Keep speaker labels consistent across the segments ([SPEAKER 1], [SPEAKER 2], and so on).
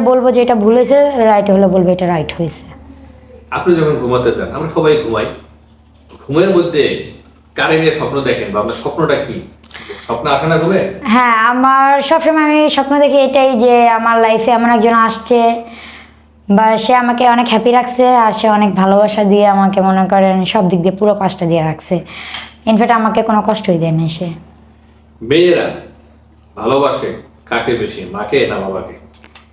[SPEAKER 1] বলব যে এটা ভুল হয়েছে রাইট হলে বলব এটা রাইট হয়েছে।
[SPEAKER 2] আপনি যখন ঘুমাতে চান আমরা সবাই ঘুমাই। ঘুমের মধ্যে কারে নিয়ে স্বপ্ন দেখেন বা আপনার স্বপ্নটা কি? স্বপ্ন আসে না ঘুমে?
[SPEAKER 1] হ্যাঁ আমার সবসময় আমি স্বপ্ন দেখি এটাই যে আমার লাইফে এমন একজন আসছে বা সে আমাকে অনেক হ্যাপি রাখছে আর সে অনেক ভালোবাসা দিয়ে আমাকে মনে করেন সব দিক দিয়ে পুরো পাশটা দিয়ে রাখছে। ইনফ্যাক্ট আমাকে কোনো কষ্টই দেয়নি সে।
[SPEAKER 2] মেয়েরা ভালোবাসে কাকে বেশি মাকে না বাবাকে?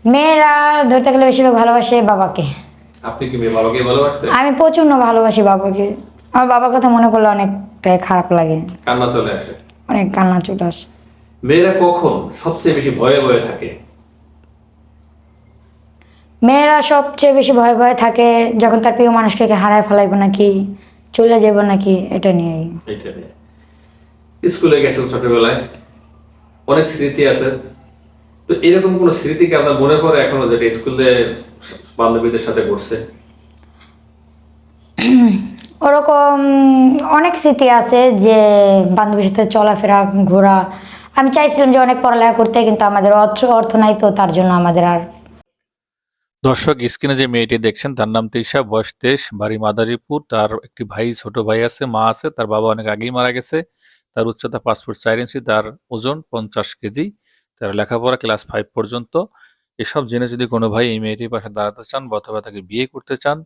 [SPEAKER 1] মেয়েরা ধরতে গেলে বেশিরভাগ ভালোবাসে বাবাকে।
[SPEAKER 2] আপনি কি মেয়ে বাবাকে ভালোবাসতেন
[SPEAKER 1] আমি প্রচণ্ড ভালোবাসি বাবাকে। আমার বাবার কথা মনে করলে অনেকটাই খারাপ লাগে।
[SPEAKER 2] কান্না চলে আসে।
[SPEAKER 1] অনেক কান্না চলে আসে।
[SPEAKER 2] মেয়েরা কখন সবচেয়ে বেশি ভয়ে ভয়ে থাকে?
[SPEAKER 1] মেয়েরা সবচেয়ে বেশি ভয়ে ভয়ে থাকে যখন তার প্রিয় মানুষকে হারায় ফেলাইব নাকি চলে যাব নাকি এটা নিয়েই।
[SPEAKER 2] নিয়ে। স্কুলে গেছেন ছোটবেলায়? অনেক স্মৃতি আছে। তো এরকম কোন স্মৃতি কি আপনার মনে পড়ে এখনও যেটা স্কুলে বান্ধবীদের সাথে ঘটছে?
[SPEAKER 1] ওরকম অনেক স্মৃতি আছে যে বান্ধবীর সাথে চলাফেরা ঘোরা। আমি চাইছিলাম যে অনেক পড়ালেখা করতে কিন্তু আমাদের অর্থ অর্থ নাই তো তার জন্য আমাদের আর
[SPEAKER 3] দর্শক স্ক্রিনে যে মেয়েটি দেখছেন তার নাম তৃষা বয়স তেইশ বাড়ি মাদারীপুর। তার একটি ভাই ছোট ভাই আছে মা আছে তার বাবা অনেক আগেই মারা গেছে। তার উচ্চতা ফুট চার ইঞ্চি তার ওজন পঞ্চাশ কেজি। তার লেখাপড়া ক্লাস ফাইভ পর্যন্ত এসব জেনে যদি কোনো ভাই এই মেয়েটির পাশে দাঁড়াতে চান অথবা তাকে বিয়ে করতে চান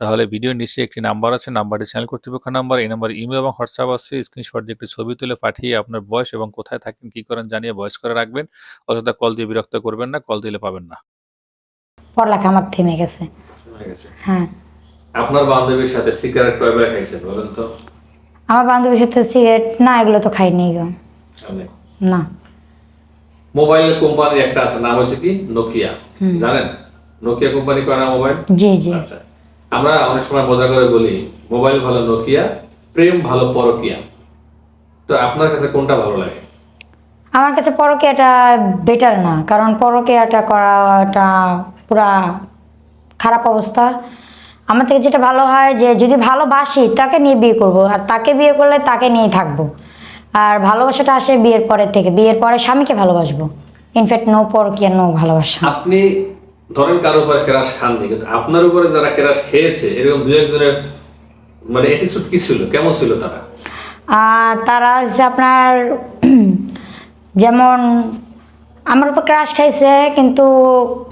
[SPEAKER 3] তাহলে ভিডিও নিচে একটি নাম্বার আছে নাম্বারটি চ্যানেল কর্তৃপক্ষ নাম্বার এই নাম্বার ইমেল এবং হোয়াটসঅ্যাপ আছে স্ক্রিনশট দিয়ে একটি ছবি তুলে পাঠিয়ে আপনার বয়স এবং কোথায় থাকেন কি করেন জানিয়ে বয়স করে রাখবেন অযথা কল দিয়ে বিরক্ত করবেন না কল দিলে পাবেন না।
[SPEAKER 1] পড়ালেখা আমার থেমে গেছে।
[SPEAKER 2] হ্যাঁ। আপনার বান্ধবীর সাথে সিগারেট কয়বার খাইছেন বলেন তো?
[SPEAKER 1] আমার বান্ধবীর সাথে সিগারেট না এগুলো তো খাইনি গো। না।
[SPEAKER 2] মোবাইল কোম্পানি একটা আছে নাম হচ্ছে কি? নোকিয়া জানেন? নোকিয়া কোম্পানি করা মোবাইল
[SPEAKER 1] জি জি।
[SPEAKER 2] আচ্ছা। আমরা অনেক সময় মজা করে বলি মোবাইল ভালো নোকিয়া প্রেম ভালো পরকিয়া। তো আপনার কাছে কোনটা ভালো লাগে?
[SPEAKER 1] আমার কাছে পরকীয়াটা বেটার না কারণ পরকীয়াটা করাটা পুরা খারাপ অবস্থা। আমার থেকে যেটা ভালো হয় যে যদি ভালোবাসি তাকে নিয়ে বিয়ে করব আর তাকে বিয়ে করলে তাকে নিয়েই থাকব। আর ভালোবাসাটা আসে বিয়ের পরের থেকে। বিয়ের পরে স্বামীকে ভালোবাসবো। ইনফ্যাক্ট নো পরকীয়া নো ভালোবাসা।
[SPEAKER 2] আপনি ধরেন কারও উপরে ক্রাশ খাননি কিন্তু আপনার উপরে যারা ক্রাশ খেয়েছে এরকম দু একজনের মানে অ্যাটিটিউড কি ছিল? কেমন ছিল তারা?
[SPEAKER 1] আর তারা হচ্ছে আপনার যেমন আমার উপর ক্রাশ খাইছে কিন্তু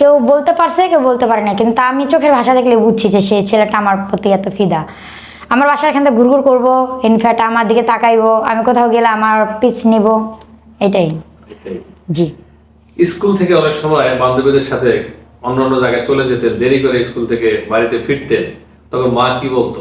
[SPEAKER 1] কেউ বলতে পারছে কেউ বলতে পারে না কিন্তু আমি চোখের ভাষা দেখলে বুঝছি যে সেই ছেলেটা আমার প্রতি এত ফিদা। আমার বাসায় এখান থেকে ঘুরঘুর করব ইনফ্যাক্ট আমার দিকে তাকাইবো আমি কোথাও গেলে আমার পিছ নিব এটাই।
[SPEAKER 2] এটাই।
[SPEAKER 1] জি।
[SPEAKER 2] স্কুল থেকে অনেক সময় বান্ধবীদের সাথে অন্য অন্য জায়গায় চলে যেতেন দেরি করে স্কুল থেকে বাড়িতে ফিরতেন তখন মা কি বলতো?